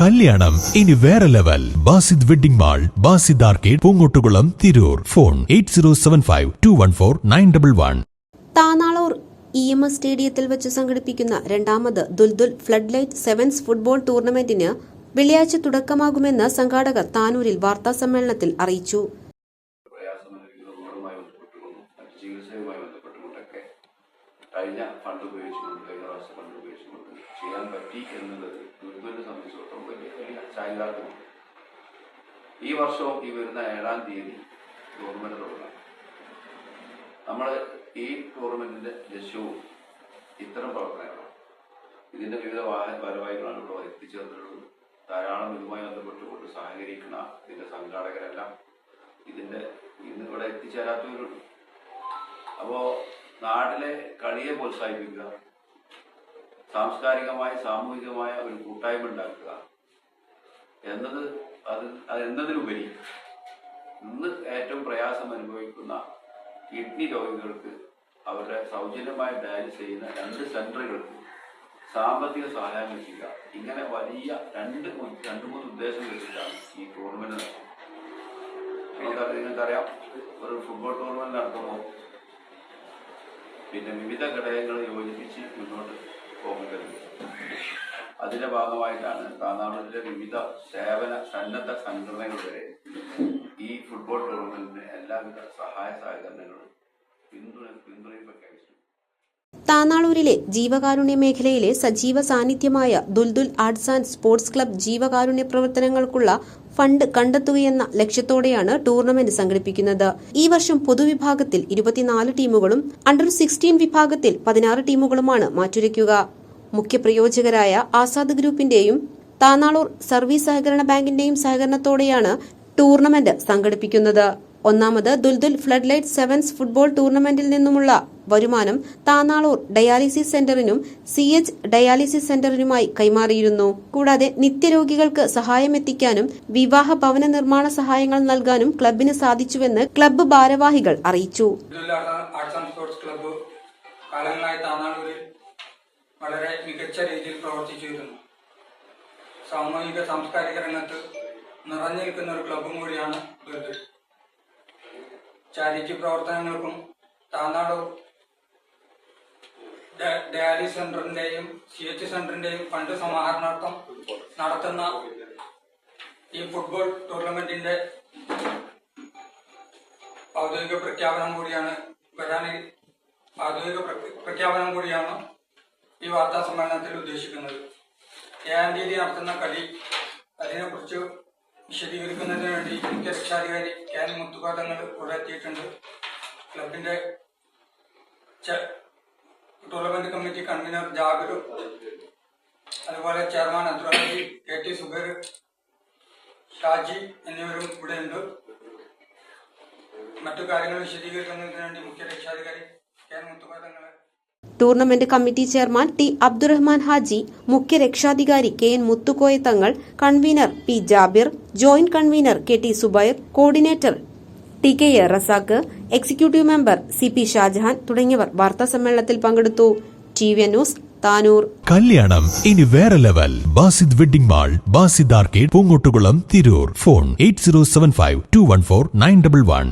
കല്യാണം. ഇനി വേറെ level. Basid wedding mall Basid arcade Poongottukulam Tirur. Phone eight zero seven five two one four nine double one. Thanalur E M S സ്റ്റേഡിയത്തിൽ വെച്ച് സംഘടിപ്പിക്കുന്ന രണ്ടാമത് Duldul flood light sevens football ടൂർണമെന്റിന് വെള്ളിയാഴ്ച തുടക്കമാകുമെന്ന് സംഘാടകർ താനൂരിൽ വാർത്താ സമ്മേളനത്തിൽ അറിയിച്ചു. കഴിഞ്ഞ ഫണ്ട് ഉപയോഗിച്ചുകൊണ്ട് കഴിഞ്ഞ പ്രാവശ്യം ഫണ്ട് ഉപയോഗിച്ചുകൊണ്ട് പറ്റി എന്നുള്ളത് ദുരിതത്തെ സംബന്ധിച്ചിടത്തോളം വലിയ വലിയ ചാരിതാർത്ഥ്യമാണ് ഈ വർഷവും ഈ വരുന്ന ഏഴാം തീയതി ടൂർണമെന്റ് തുടങ്ങാം. നമ്മൾ ഈ ടൂർണമെന്റിന്റെ ലക്ഷ്യവും ഇത്തരം പ്രവർത്തനങ്ങളാണ് ഇതിന്റെ വിവിധ വാഹന ഭാരവാഹികളാണ് ഇവിടെ എത്തിച്ചേർന്നിട്ടുള്ളത്. ധാരാളം ഇതുമായി ബന്ധപ്പെട്ടുകൊണ്ട് സഹകരിക്കുന്ന ഇതിന്റെ സംഘാടകരെല്ലാം ഇതിന്റെ ഇന്ന് ഇവിടെ എത്തിച്ചേരാത്തവരുണ്ട്. അപ്പോ നാട്ടിലെ കളിയെ പ്രോത്സാഹിപ്പിക്കുക സാംസ്കാരികമായ സാമൂഹികമായ ഒരു കൂട്ടായ്മ ഉണ്ടാക്കുക. എന്നത് അത് അത് എന്നതിലുപരി ഇന്ന് ഏറ്റവും പ്രയാസം അനുഭവിക്കുന്ന കിഡ്നി രോഗികൾക്ക് അവരുടെ സൗജന്യമായി ഡയാലിസ് ചെയ്യുന്ന രണ്ട് സെന്ററുകൾക്ക് സാമ്പത്തിക സഹായം എത്തിക്കുക ഇങ്ങനെ വലിയ രണ്ട് രണ്ട് മൂന്ന് ഉദ്ദേശം വെച്ചിട്ടാണ് ഈ ടൂർണമെന്റ് നടത്തുന്നത് നിങ്ങൾക്കറിയാം ഒരു ഫുട്ബോൾ ടൂർണമെന്റ് നടത്തുമ്പോൾ പിന്നെ വിവിധ ഘടകങ്ങൾ അതിന്റെ ഭാഗമായിട്ടാണ് താനാളിലെ വിവിധ സേവന സന്നദ്ധ സംഘടനകൾ വരെ ഈ ഫുട്ബോൾ ടൂർണമെന്റിന് എല്ലാവിധ സഹായ സഹകരണങ്ങളും പിന്തുണ താനാളൂരിലെ ജീവകാരുണ്യ മേഖലയിലെ സജീവ സാന്നിധ്യമായ Duldul arts and sports club ജീവകാരുണ്യ പ്രവർത്തനങ്ങൾക്കുള്ള ഫണ്ട് കണ്ടെത്തുകയെന്ന ലക്ഷ്യത്തോടെയാണ് ടൂർണമെന്റ് സംഘടിപ്പിക്കുന്നത്. ഈ വർഷം പൊതുവിഭാഗത്തിൽ ഇരുപത്തിനാല് ടീമുകളും അണ്ടർ സിക്സ്റ്റീൻ വിഭാഗത്തിൽ പതിനാറ് ടീമുകളുമാണ് മാറ്റുരയ്ക്കുക. മുഖ്യ പ്രയോജകരായ ആസാദ് ഗ്രൂപ്പിന്റെയും താനാളൂർ സർവീസ് സഹകരണ ബാങ്കിന്റെയും സഹകരണത്തോടെയാണ് ടൂർണമെന്റ് സംഘടിപ്പിക്കുന്നത്. ഒന്നാമത് Duldul flood light sevens football ടൂർണമെന്റിൽ നിന്നുമുള്ള വരുമാനം താനാളൂർ ഡയാലിസിസ് സെന്ററിനും സി എച്ച് ഡയാലിസിസ് സെന്ററിനുമായി കൈമാറിയിരുന്നു. കൂടാതെ നിത്യരോഗികൾക്ക് സഹായമെത്തിക്കാനും വിവാഹ ഭവന നിർമ്മാണ സഹായങ്ങൾ നൽകാനും ക്ലബിന് സാധിച്ചുവെന്ന് ക്ലബ്ബ് ഭാരവാഹികൾ അറിയിച്ചു. വളരെ മികച്ച രീതിയിൽ പ്രവർത്തിച്ചിരുന്നു. സാമൂഹിക സാംസ്കാരിക രംഗത്ത് നിറഞ്ഞു നിൽക്കുന്ന ഒരു ക്ലബും കൂടിയാണ് ദുൽദുൽ ചാരിറ്റി പ്രവർത്തനങ്ങൾക്കും താനാട് ഡയാലി ഡയാലിസ് സെന്ററിന്റെയും സി എച്ച് സെന്ററിന്റെയും ഫണ്ട് സമാഹരണാർത്ഥം നടത്തുന്ന ഈ ഫുട്ബോൾ ടൂർണമെന്റിന്റെ ഔദ്യോഗിക പ്രഖ്യാപനം കൂടിയാണ് വരാനിൽ ഔദ്യോഗിക പ്രഖ്യാപനം കൂടിയാണ് ഈ വാർത്താ സമ്മേളനത്തിൽ ഉദ്ദേശിക്കുന്നത് ഏഴാം തീയതി നടത്തുന്ന കളി അതിനെക്കുറിച്ച് വിശദീകരിക്കുന്നതിന് വേണ്ടി മുഖ്യ രക്ഷാധികാരി കെ എൻ മുത്തുപാദങ്ങൾ ഇവിടെ എത്തിയിട്ടുണ്ട്. ക്ലബിന്റെ ടൂർണമെന്റ് കമ്മിറ്റി കൺവീനർ ജാബിർ അതുപോലെ ചെയർമാൻ അബ്ദുറഹി കെ ടി സുബൈർ ഷാജി എന്നിവരും ഇവിടെയുണ്ട് മറ്റു കാര്യങ്ങൾ വിശദീകരിക്കുന്നതിന് വേണ്ടി മുഖ്യ രക്ഷാധികാരി K N മുത്തുപാദങ്ങളെ tournament committee chairman T Abdurahman Haji മുഖ്യ രക്ഷാധികാരി K N Muthukoya Thangal convenor P Jabir joint convenor K T Zubair coordinator T K A Razak executive member C P Shajahan തുടങ്ങിയവർ വാർത്താ സമ്മേളനത്തിൽ പങ്കെടുത്തു. ന്യൂസ് താനൂർ. കല്യാണം ഇനി വേറെ level. Basid wedding mall Basid arcade Poongottukulam Tirur. Phone eight zero seven five two one four nine double one.